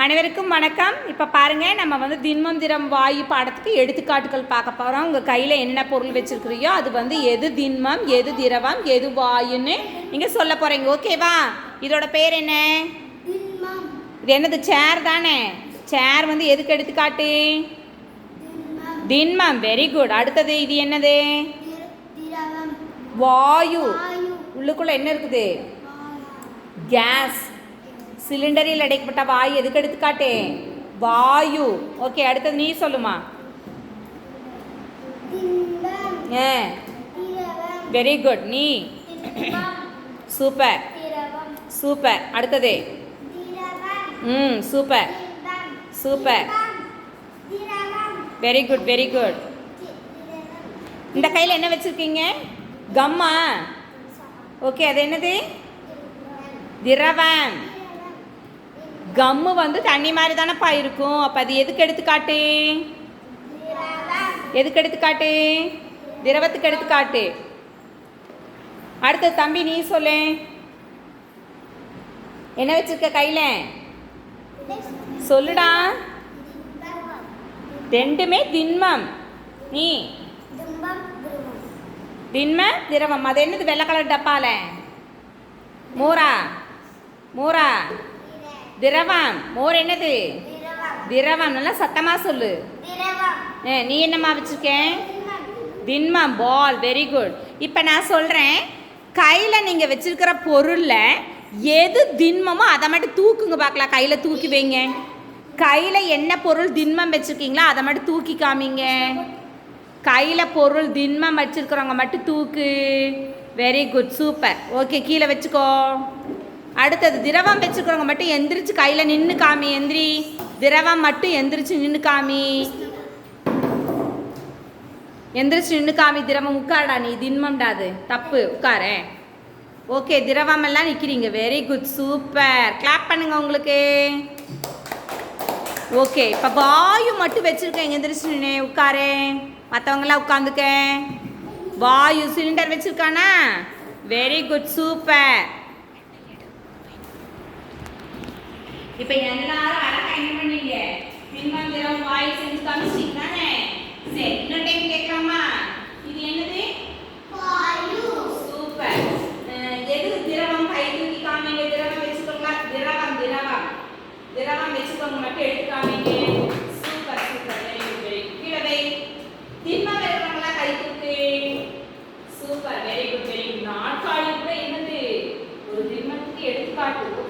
அனைவருக்கும் வணக்கம். இப்போ பாருங்க நம்ம வந்து திண்மம் திரம் வாயு பாடத்துக்கு எடுத்துக்காட்டுகள் பார்க்க போகிறோம் உங்கள் கையில் என்ன பொருள் வச்சிருக்கிறியோ அது வந்து எது திண்மம் எது திரவம் எது வாயுன்னு நீங்கள் சொல்ல போகிறீங்க ஓகேவா இதோட பேர் என்ன? இது என்னது? சேர் தானே? சேர் வந்து எதுக்கு எடுத்துக்காட்டு? திண்மம். வெரி குட் அடுத்தது இது என்னது? வாயு. உள்ளுக்குள்ள என்ன இருக்குது. கேஸ் சிலிண்டரில் அடைக்கப்பட்ட வாயு எதுக்கு எடுத்துக்காட்டு? வாயு. ஓகே அடுத்தது நீ சொல்லுமா. ஏ. வெரி குட் நீ. சூப்பர் சூப்பர் அடுத்தது. ம் super super very good very good இந்த கையில் என்ன வச்சுருக்கீங்க? கம்மா. ஓகே அது என்னது? திரவம். கம்மு வந்து தண்ணி மாதிரி தானேப்பா இருக்கும். அப்போ அது எதுக்கு எடுத்துக்காட்டு எதுக்கு எடுத்துக்காட்டு திரவத்துக்கு எடுத்துக்காட்டு அடுத்த தம்பி நீ சொல்லு. என்ன வச்சிருக்க கையில்? சொல்லுடா. ரெண்டுமே திண்மம். நீ? திண்மம் திரவம் திண்ம திரவம். அது என்னது வெள்ளை கலர் டப்பால? மோரா? மோரா? திரவம். மோர் என்னது? திரவம். நல்லா சத்தமாக சொல்லு. நீ என்னம்மா வச்சிருக்க திண்மம். திண்மம். பால். வெரி குட் இப்போ நான் சொல்கிறேன் கையில் நீங்கள் வச்சிருக்கிற பொருளில் எது திண்மமோ அதை மட்டும் தூக்குங்க பார்க்கலாம். கையில் தூக்கி வைங்க. கையில் என்ன பொருள் திண்மம் வச்சுருக்கீங்களோ அதை மட்டும் தூக்கி காமிங்க. கையில் பொருள் திண்மம் வச்சுருக்கிறவங்க மட்டும் தூக்கு. வெரி குட் சூப்பர் ஓகே கீழே வச்சுக்கோ. அடுத்தது திரவம் வச்சுருக்கிறவங்க மட்டும் எந்திரிச்சு கையில் நின்று காமி எந்திரி. திரவம் மட்டும் எந்திரிச்சு நின்று காமி. எந்திரிச்சு நின்று காமி திரவம். உட்காரடா நீ திண்மம்டா அது. தப்பு உட்காரேன் ஓகே திரவம் எல்லாம் நிற்கிறீங்க வெரி குட் சூப்பர் கிளாப் பண்ணுங்க உங்களுக்கு. ஓகே இப்போ வாயு மட்டும் வச்சுருக்கேன். எந்திரிச்சு நின்று உட்காரேன் மற்றவங்களாம் உட்காந்துக்க. வாயு சிலிண்டர் வச்சுருக்கானா? வெரி குட் சூப்பர் இப்போ எல்லாரும் அழகா என்ன பண்ணீங்க. பின்மந்திரம் வாய் செஞ்சு தமிழ் தானே? சரி இன்னொரு டைம் கேட்கலாமா? இது என்னது? சூப்பர். எது திரவம்? கை தூக்கி காமிங்க. திரவம் வச்சுக்கோங்க திரவம் திரவம். திரவம் வச்சுக்கோங்க. மட்டும் எடுத்து காமிங்க. Super super. Very good very கீழவை திண்மம் இருக்கிறவங்களா கை தூக்கு? Super. Very good very good நாட்காலி கூட என்னது? ஒரு திண்மத்துக்கு எடுத்துக்காட்டு.